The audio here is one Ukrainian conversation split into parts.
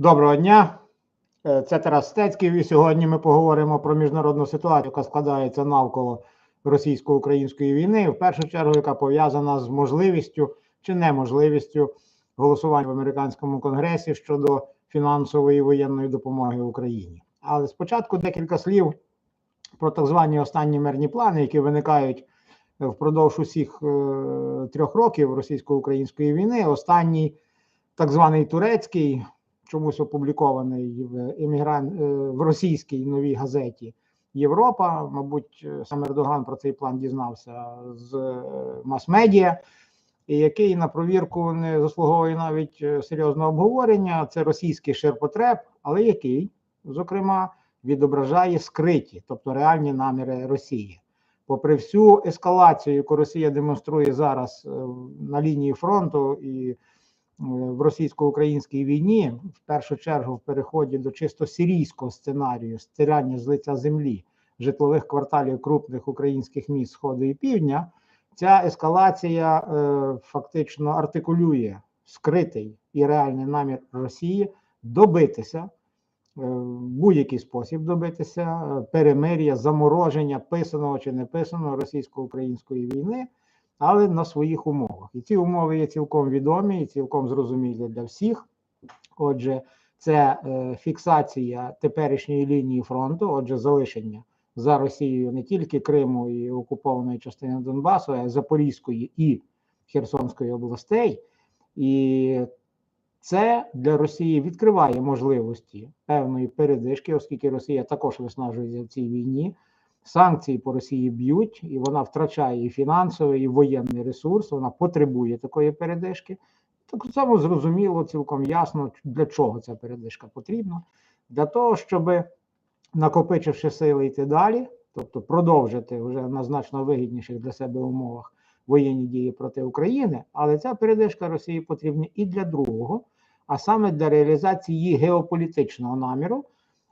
Доброго дня, Е, це Тарас Стецький. І сьогодні ми поговоримо про міжнародну ситуацію, яка складається навколо російсько-української війни, в першу чергу, яка пов'язана з можливістю чи неможливістю голосування в американському конгресі щодо фінансової воєнної допомоги Україні. Але спочатку декілька слів про так звані останні мирні плани, які виникають впродовж усіх е, трьох років російсько-української війни. Останній так званий турецький чомусь опублікований в емігран е, в російській новій газеті Європа. Мабуть, е, сам Ердоган про цей план дізнався з е, мас-медіа, який на провірку не заслуговує навіть е, серйозного обговорення. Це російський ширпотреб, але який, зокрема, відображає скриті, тобто реальні наміри Росії. Попри всю ескалацію, яку Росія демонструє зараз е, на лінії фронту і в російсько-українській війні, в першу чергу в переході до чисто сирійського сценарію стирання з лиця землі житлових кварталів крупних українських міст Сходу і Півдня, ця ескалація е, фактично артикулює скритий і реальний намір Росії добитися е, будь-який спосіб добитися е, перемир'я, замороження писаного чи не писаного російсько-української війни але на своїх умовах. І ці умови є цілком відомі і цілком зрозумілі для всіх. Отже, це е, фіксація теперішньої лінії фронту, отже, залишення за Росією не тільки Криму і окупованої частини Донбасу, а й Запорізької і Херсонської областей. І це для Росії відкриває можливості певної передишки, оскільки Росія також виснажується в цій війні. Санкції по Росії б'ють, і вона втрачає і фінансовий, і воєнний ресурс. Вона потребує такої передишки. Так само зрозуміло, цілком ясно, для чого ця передишка потрібна. Для того, щоб накопичивши сили йти далі, тобто продовжити вже на значно вигідніших для себе умовах воєнні дії проти України, але ця передишка Росії потрібна і для другого, а саме для реалізації її геополітичного наміру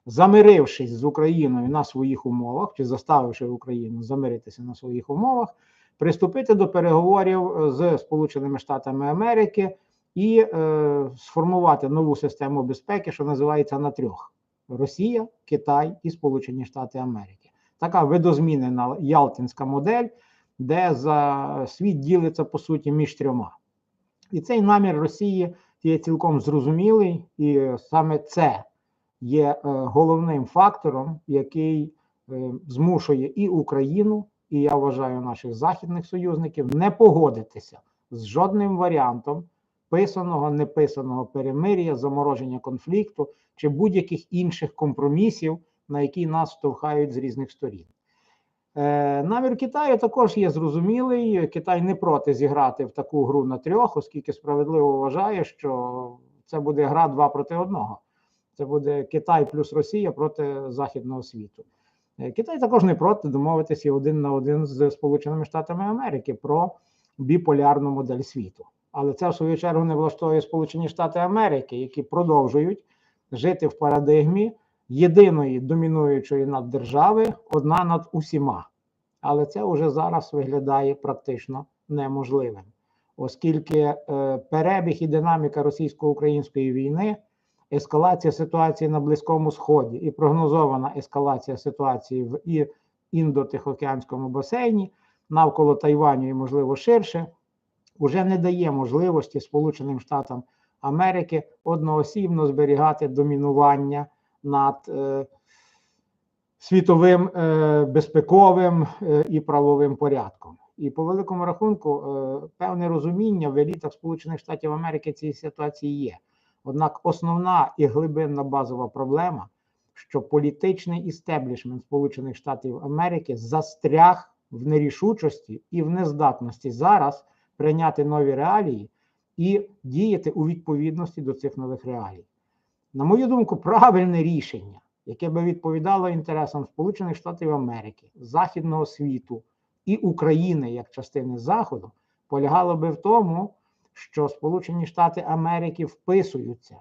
замирившись з Україною на своїх умовах, чи заставивши Україну замиритися на своїх умовах, приступити до переговорів е, з Сполученими Штатами Америки і е, сформувати нову систему безпеки, що називається на трьох: Росія, Китай і Сполучені Штати Америки. Така видозмінена Ялтинська модель, де за світ ділиться по суті між трьома. І цей намір Росії є цілком зрозумілий, і саме це є е, головним фактором, який е, змушує і Україну, і я вважаю наших західних союзників не погодитися з жодним варіантом писаного, неписаного перемир'я, замороження конфлікту чи будь-яких інших компромісів, на які нас штовхають з різних сторін. Е, намір Китаю також є зрозумілий. Китай не проти зіграти в таку гру на трьох, оскільки справедливо вважає, що це буде гра два проти одного. Це буде Китай плюс Росія проти Західного світу. Е, Китай також не проти домовитися один на один з Сполученими Штатами Америки про біполярну модель світу. Але це в свою чергу не влаштовує Сполучені Штати Америки, які продовжують жити в парадигмі єдиної домінуючої наддержави, одна над усіма. Але це вже зараз виглядає практично неможливим, оскільки е, перебіг і динаміка російсько-української війни ескалація ситуації на Близькому Сході і прогнозована ескалація ситуації в індотихоокеанському басейні навколо Тайваню і, можливо, ширше, вже не дає можливості Сполученим Штатам Америки одноосібно зберігати домінування над е, світовим е, безпековим е, і правовим порядком. І по великому рахунку, е, певне розуміння в елітах Сполучених Штатів Америки цієї ситуації є. Однак основна і глибинна базова проблема, що політичний істеблішмент Сполучених Штатів Америки застряг в нерішучості і в нездатності зараз прийняти нові реалії і діяти у відповідності до цих нових реалій. На мою думку, правильне рішення, яке би відповідало інтересам Сполучених Штатів Америки, Західного світу і України як частини Заходу, полягало би в тому що Сполучені Штати Америки вписуються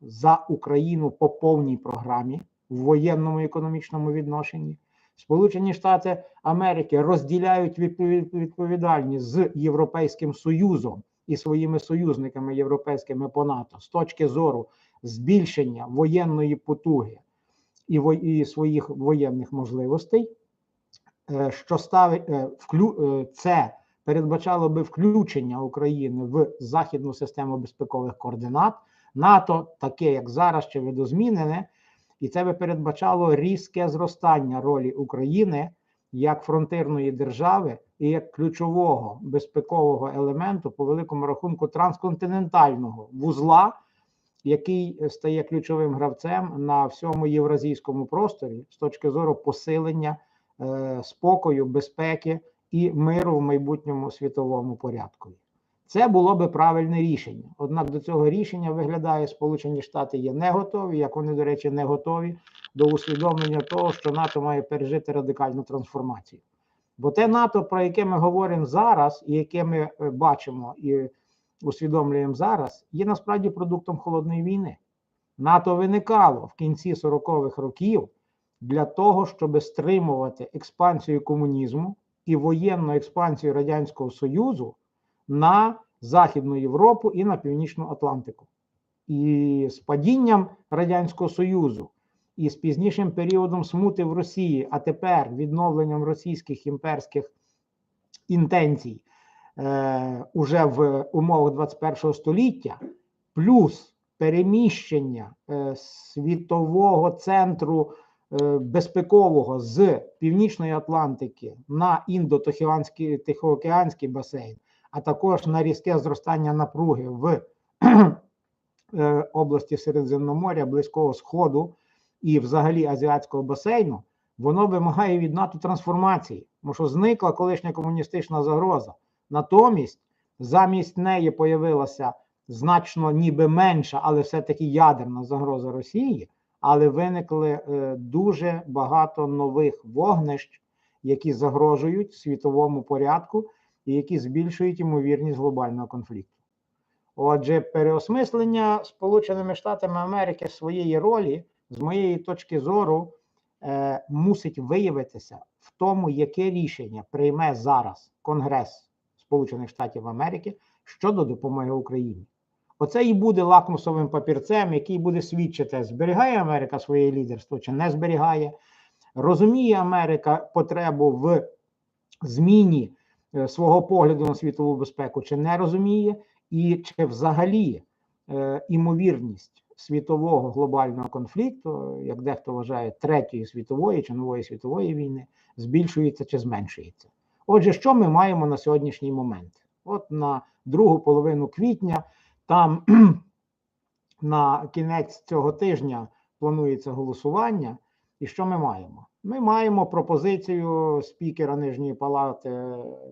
за Україну по повній програмі в воєнному економічному відношенні. Сполучені Штати Америки розділяють відповідальність з Європейським Союзом і своїми союзниками європейськими по НАТО з точки зору збільшення воєнної потуги і, во- і своїх воєнних можливостей, е, що ставить е, е, це передбачало би включення України в західну систему безпекових координат. НАТО, таке як зараз, ще видозмінене, і це би передбачало різке зростання ролі України як фронтирної держави і як ключового безпекового елементу по великому рахунку трансконтинентального вузла, який стає ключовим гравцем на всьому євразійському просторі з точки зору посилення е, спокою, безпеки і миру в майбутньому світовому порядку. Це було би правильне рішення. Однак до цього рішення виглядає, Сполучені Штати є не готові, як вони, до речі, не готові до усвідомлення того, що НАТО має пережити радикальну трансформацію. Бо те НАТО, про яке ми говоримо зараз, і яке ми е, бачимо і усвідомлюємо зараз, є насправді продуктом холодної війни. НАТО виникало в кінці 40-х років для того, щоб стримувати експансію комунізму і воєнну експансію Радянського Союзу на Західну Європу і на Північну Атлантику. І з падінням Радянського Союзу, і з пізнішим періодом смути в Росії, а тепер відновленням російських імперських інтенцій е, уже в умовах 21 століття, плюс переміщення е, світового центру безпекового з Північної Атлантики на індо-тихоокеанський Тихоокеанський басейн, а також на різке зростання напруги в е, області Середземноморя, Близького Сходу і взагалі азіатського басейну, воно вимагає від НАТО трансформації, тому що зникла колишня комуністична загроза. Натомість замість неї появилася значно ніби менша, але все-таки ядерна загроза Росії, але виникли е, дуже багато нових вогнищ, які загрожують світовому порядку і які збільшують ймовірність глобального конфлікту. Отже, переосмислення Сполученими Штатами Америки своєї ролі, з моєї точки зору, е, мусить виявитися в тому, яке рішення прийме зараз Конгрес Сполучених Штатів Америки щодо допомоги Україні. Оце і буде лакмусовим папірцем, який буде свідчити, зберігає Америка своє лідерство чи не зберігає. Розуміє Америка потребу в зміні е, свого погляду на світову безпеку, чи не розуміє, і чи взагалі е, імовірність світового глобального конфлікту, як дехто вважає, третьої світової чи нової світової війни, збільшується чи зменшується. Отже, що ми маємо на сьогоднішній момент? От на другу половину квітня, там на кінець цього тижня планується голосування. І що ми маємо? Ми маємо пропозицію спікера Нижньої палати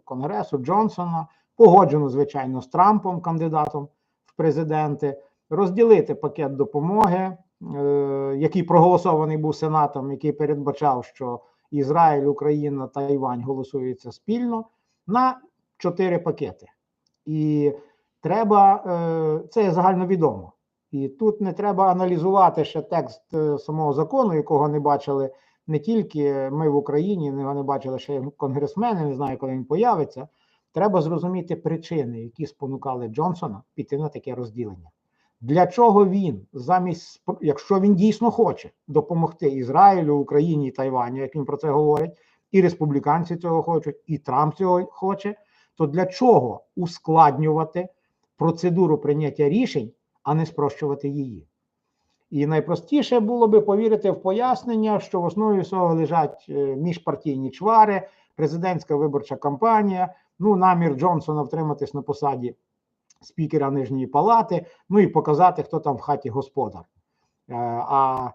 Конгресу Джонсона, погоджену, звичайно, з Трампом, кандидатом в президенти, розділити пакет допомоги, е, який проголосований був Сенатом, який передбачав, що Ізраїль, Україна та Івань голосуються спільно на чотири пакети. І треба, е, це є загальновідомо. І тут не треба аналізувати ще текст е, самого закону, якого не бачили не тільки ми в Україні, його не бачили ще конгресмени, не знаю, коли він появиться. Треба зрозуміти причини, які спонукали Джонсона піти на таке розділення. Для чого він замість, якщо він дійсно хоче допомогти Ізраїлю, Україні і Тайваню, як він про це говорить, і республіканці цього хочуть, і Трамп цього хоче, то для чого ускладнювати процедуру прийняття рішень, а не спрощувати її? І найпростіше було би повірити в пояснення, що в основі всього лежать е, міжпартійні чвари, президентська виборча кампанія, ну, намір Джонсона втриматись на посаді спікера Нижньої палати, ну і показати, хто там в хаті господар. Е, А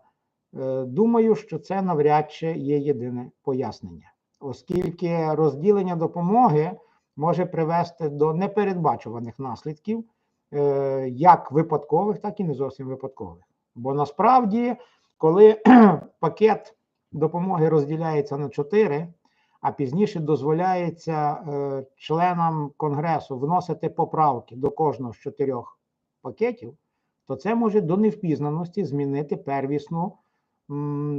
е, думаю, що це навряд чи є єдине пояснення, оскільки розділення допомоги може привести до непередбачуваних наслідків, е, як випадкових, так і не зовсім випадкових. Бо насправді, коли пакет допомоги розділяється на чотири, а пізніше дозволяється е, членам Конгресу вносити поправки до кожного з чотирьох пакетів, то це може до невпізнаності змінити первісну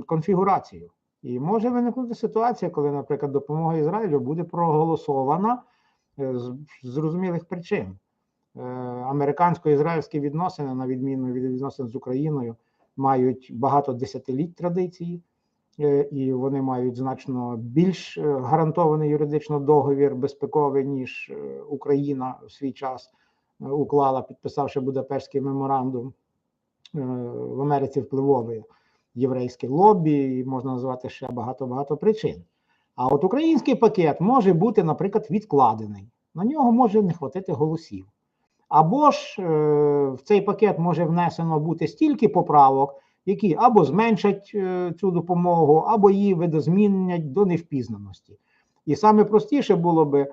конфігурацію. І може виникнути ситуація, коли, наприклад, допомога Ізраїлю буде проголосована з з зрозумілих причин. Е, Американсько-ізраїльські відносини, на відміну від відносин з Україною, мають багато десятиліть традиції, е, і вони мають значно більш е, гарантований юридично договір безпековий, ніж е, Україна в свій час е, уклала, підписавши Будапештський меморандум Е, в Америці впливове єврейське лобі, і можна назвати ще багато-багато причин. А от український пакет може бути, наприклад, відкладений. На нього може не хватити голосів. Або ж е, в цей пакет може внесено бути стільки поправок, які або зменшать е, цю допомогу, або її видозмінять до невпізнаності. І саме простіше було би е,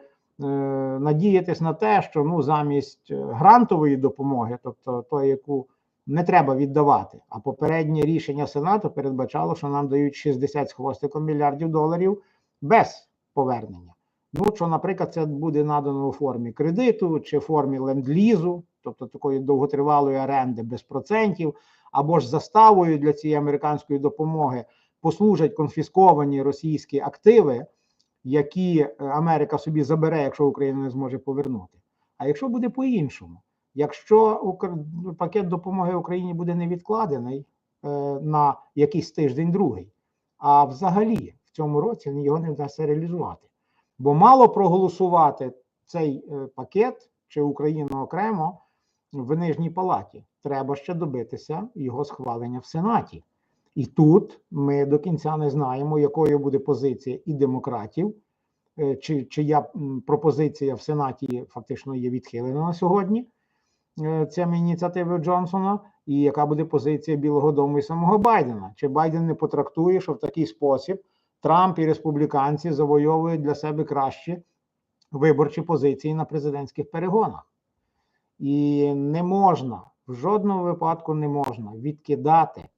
надіятись на те, що ну, замість е, грантової допомоги, тобто тої, яку не треба віддавати. А попереднє рішення Сенату передбачало, що нам дають 60 з хвостиком мільярдів доларів без повернення. Ну, що, наприклад, це буде надано у формі кредиту чи формі ленд-лізу, тобто такої довготривалої оренди без процентів, або ж заставою для цієї американської допомоги послужать конфісковані російські активи, які е, Америка собі забере, якщо Україна не зможе повернути. А якщо буде по-іншому, якщо Укр- пакет допомоги Україні буде не відкладений е, на якийсь тиждень другий, а взагалі цьому році його не вдасться реалізувати. Бо мало проголосувати цей е, пакет чи Україну окремо в нижній палаті. Треба ще добитися його схвалення в Сенаті. І тут ми до кінця не знаємо, якою буде позиція і демократів, е, чи чия пропозиція в Сенаті фактично є відхилена на сьогодні е, цими ініціативи Джонсона, і яка буде позиція Білого Дому і самого Байдена. Чи Байден не потрактує, що в такий спосіб Трамп і республіканці завойовують для себе кращі виборчі позиції на президентських перегонах. І не можна, в жодному випадку не можна відкидати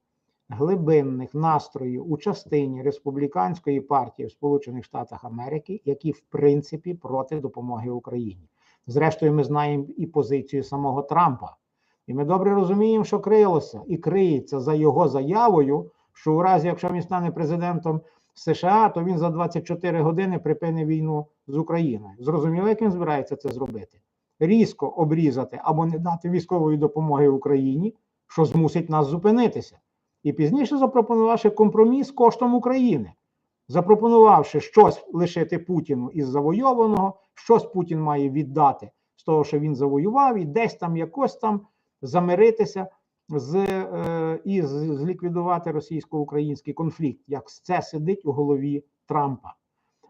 глибинних настроїв у частині республіканської партії в Сполучених Штатах Америки, які в принципі проти допомоги Україні. Зрештою, ми знаємо і позицію самого Трампа. І ми добре розуміємо, що крилося і криється за його заявою, що у разі, якщо він стане президентом США, то він за 24 години припинить війну з Україною. Зрозуміло, як він збирається це зробити? Різко обрізати або не дати військової допомоги Україні, що змусить нас зупинитися. І пізніше запропонувавши компроміс коштом України, запропонувавши щось лишити Путіну із завойованого, щось Путін має віддати з того, що він завоював, і десь там якось там замиритися з е, і зліквідувати російсько-український конфлікт, як це сидить у голові Трампа.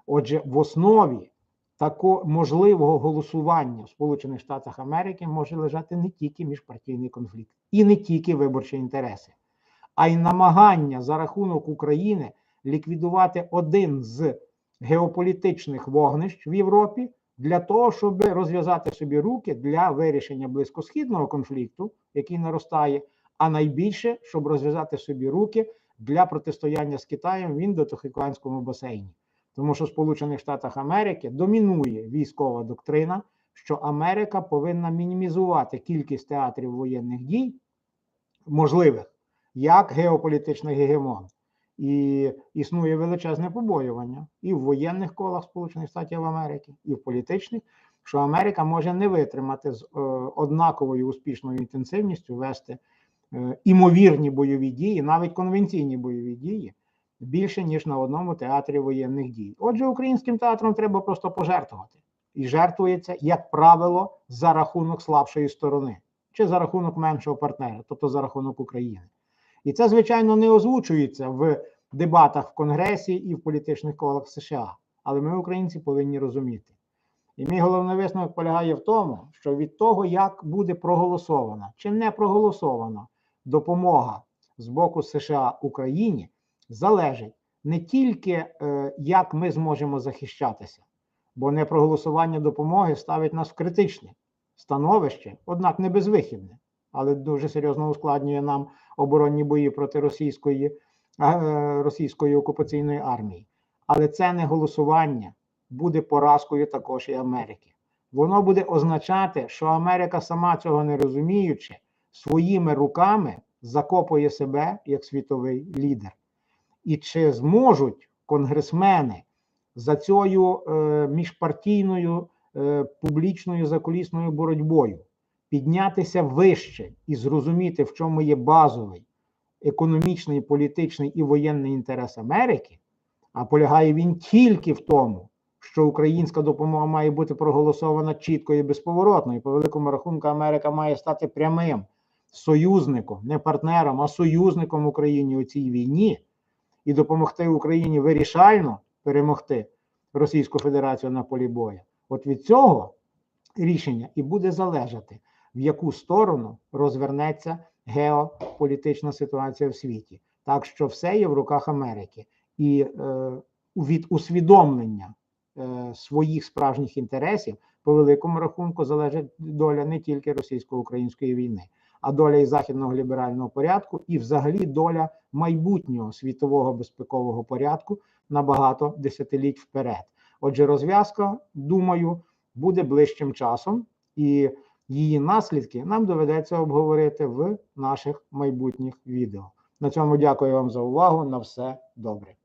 Отже, в основі такого можливого голосування в Сполучених Штатах Америки може лежати не тільки міжпартійний конфлікт і не тільки виборчі інтереси, а й намагання за рахунок України ліквідувати один з геополітичних вогнищ в Європі для того, щоб розв'язати собі руки для вирішення близькосхідного конфлікту, який наростає, а найбільше, щоб розв'язати собі руки для протистояння з Китаєм в індотихоокеанському басейні. Тому що в Сполучених Штатах Америки домінує військова доктрина, що Америка повинна мінімізувати кількість театрів воєнних дій, можливих, як геополітичний гегемон. І існує величезне побоювання і в воєнних колах Сполучених Штатів Америки, і в політичних, що Америка може не витримати з е, однаковою успішною інтенсивністю вести е, імовірні бойові дії, навіть конвенційні бойові дії, більше ніж на одному театрі воєнних дій. Отже, українським театром треба просто пожертвувати. І жертвується, як правило, за рахунок слабшої сторони, чи за рахунок меншого партнера, тобто за рахунок України. І це, звичайно, не озвучується в дебатах в Конгресі і в політичних колах США. Але ми, українці, повинні розуміти. І мій головний висновок полягає в тому, що від того, як буде проголосована чи не проголосована допомога з боку США Україні, залежить не тільки е, як ми зможемо захищатися, бо непроголосування допомоги ставить нас в критичне становище, однак не безвихідне, але дуже серйозно ускладнює нам оборонні бої проти російської, російської окупаційної армії. Але це не голосування буде поразкою також і Америки. Воно буде означати, що Америка, сама цього не розуміючи, своїми руками закопує себе як світовий лідер. І чи зможуть конгресмени за цією е, міжпартійною е, публічною закулісною боротьбою піднятися вище і зрозуміти, в чому є базовий економічний, політичний і воєнний інтерес Америки, а полягає він тільки в тому, що українська допомога має бути проголосована чітко і безповоротно. І по великому рахунку Америка має стати прямим союзником, не партнером, а союзником Україні у цій війні і допомогти Україні вирішально перемогти Російську Федерацію на полі бою. От від цього рішення і буде залежати, в яку сторону розвернеться геополітична ситуація в світі. Так що все є в руках Америки, і е, від усвідомлення е, своїх справжніх інтересів по великому рахунку залежить доля не тільки російсько-української війни, а доля і західного ліберального порядку, і взагалі доля майбутнього світового безпекового порядку на багато десятиліть вперед. Отже, розв'язка, думаю, буде ближчим часом, і її наслідки нам доведеться обговорити в наших майбутніх відео. На цьому дякую вам за увагу. На все добре.